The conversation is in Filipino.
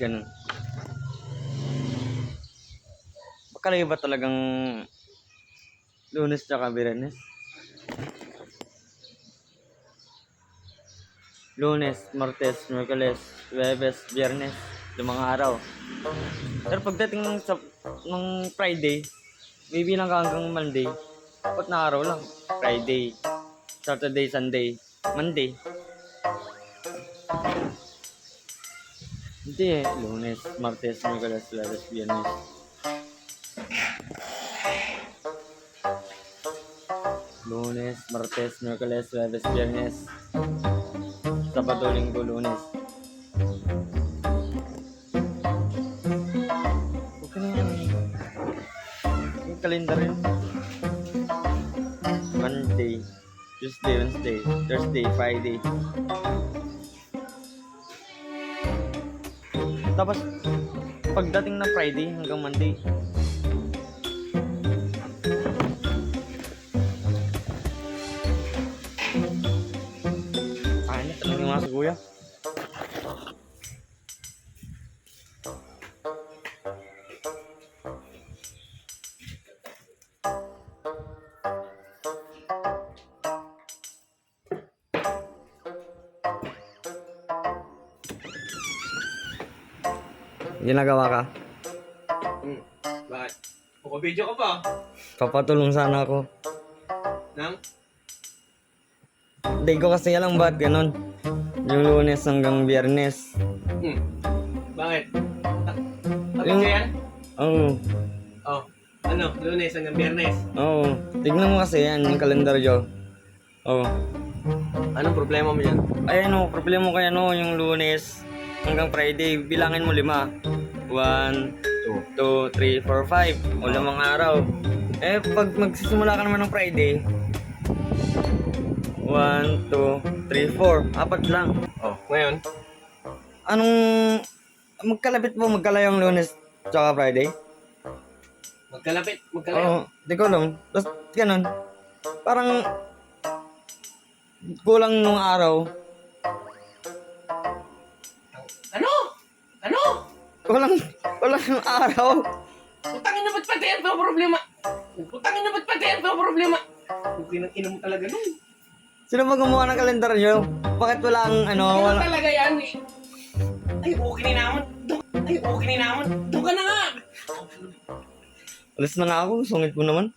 Ganun. Bakalay ba talagang lunes tsaka biyernes? Lunes, Martes, Merkules, Webes, Biyernes, limang araw. Pero pagdating ng, sa, ng Friday, may bilang ka hanggang Monday, apat na araw lang. Friday, Saturday, Sunday, Monday. Hindi. Lunes, Martes, Merkules, Webes, Biyernes. Lunes, Martes, Merkules, Webes, Biyernes. Sabado, Linggo, Lunes. Huwag ka na yan. Yung kalendar yun. Monday, Tuesday, Wednesday, Thursday, Friday. Tapos, pagdating ng Friday hanggang Monday, Ay, na talaga yung. Ginagawa ka? Hmm. Bakit? Baka-video ka pa. Papatulong sana ako. Nang? Hindi ko kasi alam ba't ganun. Yung lunes hanggang biyernes. Hmm. Bakit? Bakit Yung- yan? Oo. Oh. Ano? Lunes hanggang biyernes. Oo. Tignan mo kasi yan, yung kalendaryo. Oo. Anong problema mo yan? Ay ano, problema mo kaya no, yung lunes hanggang Friday, bilangin mo lima. One, two, three, four, five. O lamang araw. Eh, pag magsisimula ka naman ng Friday, one, two, three, four. Apat lang. Oh. Ngayon? Anong, magkalapit mo, magkalayo yung lunes tsaka Friday? Magkalapit. Magkalayo. Oo, di ko alam. Tapos, ganun. Parang, kulang nung araw. Kulang nung araw. Putangin na ba't pati yan pa problema? Putangin na ba't pati yan pa problema? Okay nang ina mo talaga nun. Sino ba gumawa ng kalendaryo? Bakit wala ang ano, Ano wala... talaga yan eh? Ay, okay ni naman. Ay, okay ni naman. Doon ka na nga. Alis na nga ako, sungit ko naman.